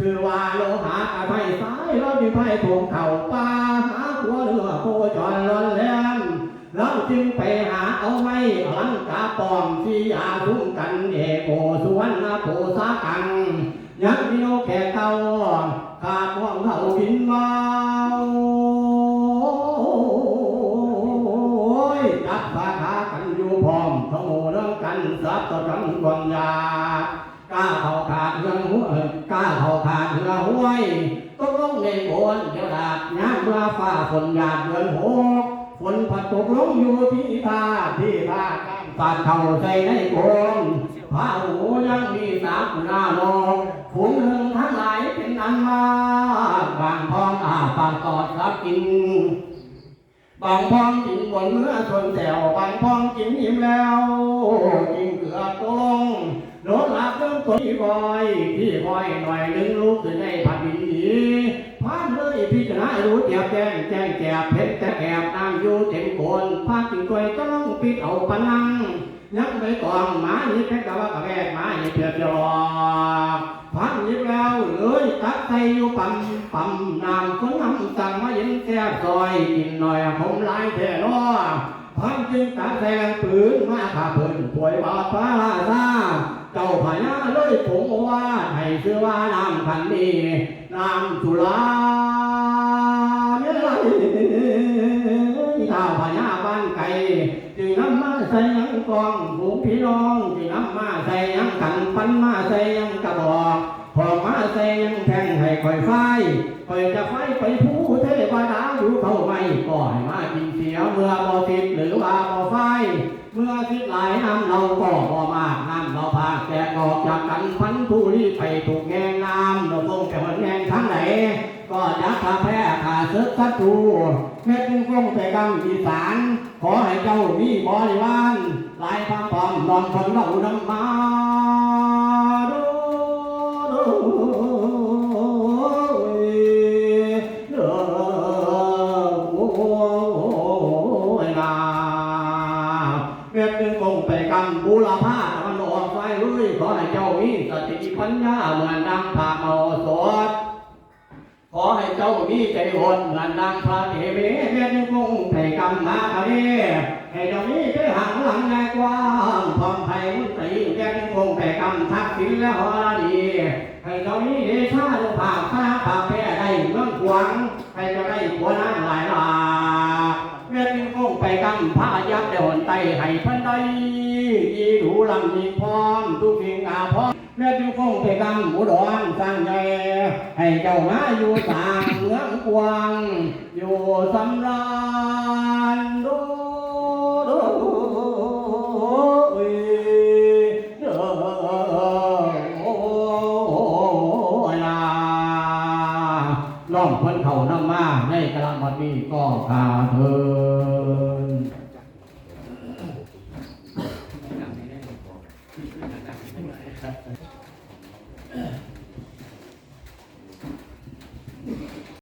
ถือว่าโลหะกะไฟสายร้อนมีไฟถงเข่าป่าหาหัวเรือโคจรร้อนแรงเราจึงไปหาเอาไม้อลังกาปอมที่ยาทุ่มกันเอโกสุวรรณโพสากังยังมีโนแก่เก่าขาดห่วงเขาบินมาจับสาขากันอยู่พร้อมขโมยเรื่องกันสับตะกันกวนยา กล้าเขาขาดเรื่องหัวกล้าเขาขาดเรือห้วยต้องลงในโบนเดี๋ยวดาบน้ำเมื่อฟ้าฝนหยาดเดือนหกฝนพัดตกลงอยู่ที่ท่าที่ท่ากาดเข่าใส่ในโกนพระหูยังมีสามกุณาโลกฝูงหนึ่งทั้งหลายเป็นอันมากบางพ้อมอาปากกอดรับกินบางพ้อมกินบนเนื้อชนแถวบางพ้อมกินอิ่มแล้วกินเกลือตรง โดนหลับเรื่องตัวที่บอยที่บอยหน่อยนึงลุกขึ้นในผัดดินหนีพานเลยพิจารณารู้เจียบแจ้งแจ้งแจบเพชรแต่แอบนั่งอยู่เต็มคนพาจึงตัวต้องปิดเอาปนังยังไม่ตองหมาหยิบแค่กะว่ากะแวกหมาหยิบเพียบจอพันยิบแล้วเลยตักไตอยู่ปั๊มปั๊มน้ำคนน้ำสั่งมาเย็นแซ่บซอยกินหน่อยผมหลายแท่นอพันจึงตักแทงปืนมาขาเพิ่นถวยบาฟ้าซาเจ้าพญาเล ยผงว่าให้ชื่อว่าน้ำพันนีน้ำจุฬาเนี่ยเจ้าพญาบ้านไก่จึงน้ำมาใส่ยังกองฝูงพี่น้องจึงน้ำมาใส่ยังขันปันมาใส่ยังกระบอกพอมาใส่ยังแทงให้คอยไฟคอยจะไฟไปผู้เทวดาอยู่เข้าไม่ก่อยมากินเสียเมื่อบ่ติดหรือว่าบ่ไฟ เมื่อคิดหลายน้ำเราก็บ่มากน้ำเราพาแกะออกจากกันพัน ผู้รีไปถูกแงงน้ำเราคงแต่วันแงงทั้งไหน ก็ยักษ์ขาแพ้ขาเซึกศัตรูเม็ดเป็นกลงแต่กำอีสาน ขอให้เจ้ามีบริวารลายพังพร้อมนอนคนเรานำมาดูเม็ดเป็นกลงแต่กำบูรพา มีพัญญาเหมือนดังพระโมโสดขอให้เจ้ามีใจหดเหมือนดังพระเทวีเวียนคงไถ่กรรมนาคานีให้เจ้ามีใจหังหลังแงกว้างพร้อมไทยมุตรีเวียนคงไถ่กรรมทักษิณและฮอลดีให้เจ้ามีเดชาลุภาพข้าพาแพ้ได้เมืองขวางให้เจะได้ผัวน้ำหลายหลาเวียนคงไปกรรมพระ ไตให้พันได้ยีดูลำยิงพร้อมทุกสิ่งอาพร้อมแม่จึงคงไปกำอุดรสร้างใหญ่ให้เจ้ามาอยู่สางเมืองกวางอยู่สำราญดูดูน้องเพิ่นเขานำมาในกระมัดนี้ก็ขาเทิน ครับ